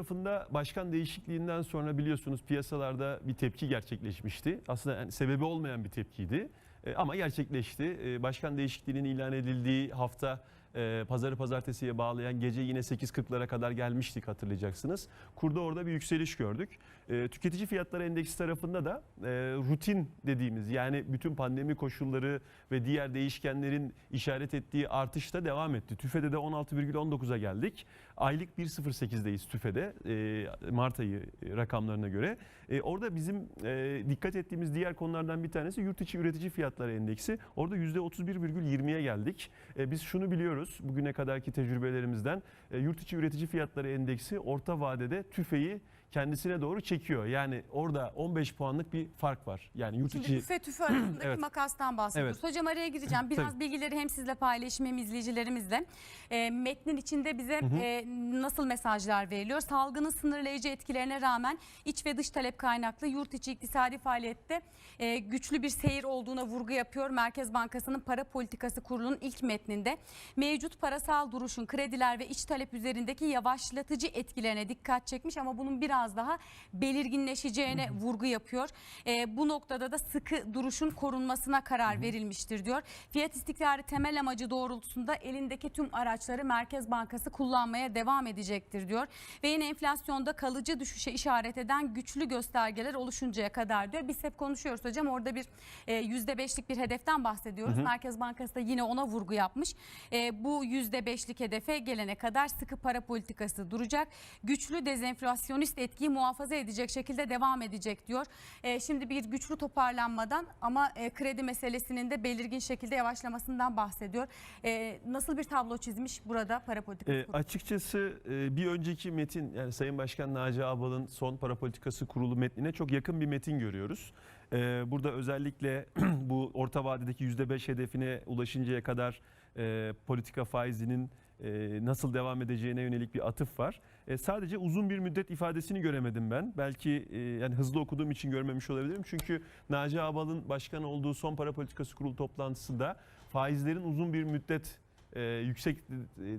tarafında başkan değişikliğinden sonra biliyorsunuz piyasalarda bir tepki gerçekleşmişti. Aslında yani sebebi olmayan bir tepkiydi. E, ama gerçekleşti. E, başkan değişikliğinin ilan edildiği hafta e, pazarı pazartesiye bağlayan gece yine 8.40'lara kadar gelmiştik hatırlayacaksınız. Kurda orada bir yükseliş gördük. E, tüketici fiyatları endeksi tarafında da e, rutin dediğimiz yani bütün pandemi koşulları ve diğer değişkenlerin işaret ettiği artış da devam etti. TÜFE'de de 16,19'a geldik. Aylık 1.08'deyiz TÜFE'de e, Mart ayı e, rakamlarına göre. E, orada bizim e, dikkat ettiğimiz diğer konulardan bir tanesi yurt içi üretici fiyatları endeksi. Orada %31,20'ye geldik. E, biz şunu biliyoruz bugüne kadarki tecrübelerimizden. E, yurt içi üretici fiyatları endeksi orta vadede TÜFE'yi kendisine doğru çekiyor. Yani orada 15 puanlık bir fark var. Yani yurt Şimdi içi tüfe tüfe arasındaki Evet. makastan bahsediyoruz. Hocam araya gireceğim. Biraz Tabii. bilgileri hem sizle paylaşayım hem izleyicilerimizle. E, metnin içinde bize e, nasıl mesajlar veriliyor? Salgının sınırlayıcı etkilerine rağmen iç ve dış talep kaynaklı yurt içi iktisadi faaliyette e, güçlü bir seyir olduğuna vurgu yapıyor. Merkez Bankası'nın para politikası kurulunun ilk metninde mevcut parasal duruşun krediler ve iç talep üzerindeki yavaşlatıcı etkilerine dikkat çekmiş ama bunun biraz daha belirginleşeceğine vurgu yapıyor. E, bu noktada da sıkı duruşun korunmasına karar verilmiştir diyor. Fiyat istikrarı temel amacı doğrultusunda elindeki tüm araçları Merkez Bankası kullanmaya devam edecektir diyor. Ve yine enflasyonda kalıcı düşüşe işaret eden güçlü göstergeler oluşuncaya kadar diyor. Biz hep konuşuyoruz hocam orada bir e, %5'lik bir hedeften bahsediyoruz. Merkez Bankası da yine ona vurgu yapmış. E, bu %5'lik hedefe gelene kadar sıkı para politikası duracak. Güçlü dezenflasyonist etkiyi muhafaza edecek şekilde devam edecek diyor. E, şimdi bir güçlü toparlanmadan ama e, kredi meselesinin de belirgin şekilde yavaşlamasından bahsediyor. E, nasıl bir tablo çizmiş burada para politikası? E, açıkçası e, bir önceki metin yani Sayın Başkan Naci Ağbal'ın son para politikası kurulu metnine çok yakın bir metin görüyoruz. E, burada özellikle bu orta vadedeki %5 hedefine ulaşıncaya kadar e, politika faizinin e, nasıl devam edeceğine yönelik bir atıf var. E, sadece uzun bir müddet ifadesini göremedim ben. Belki e, yani hızlı okuduğum için görmemiş olabilirim. Çünkü Naci Ağbal'ın başkan olduğu son para politikası kurulu toplantısında faizlerin uzun bir müddet e, yüksek e,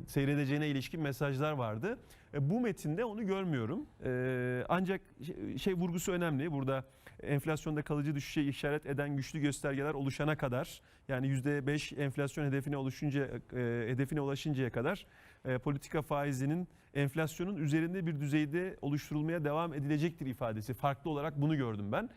seyredeceğine ilişkin mesajlar vardı. E, bu metinde onu görmüyorum. E, ancak şey, şey vurgusu önemli. Burada enflasyonda kalıcı düşüşe işaret eden güçlü göstergeler oluşana kadar yani %5 enflasyon hedefine oluşunca e, hedefine ulaşıncaya kadar e, politika faizinin enflasyonun üzerinde bir düzeyde oluşturulmaya devam edilecektir ifadesi. Farklı olarak bunu gördüm ben.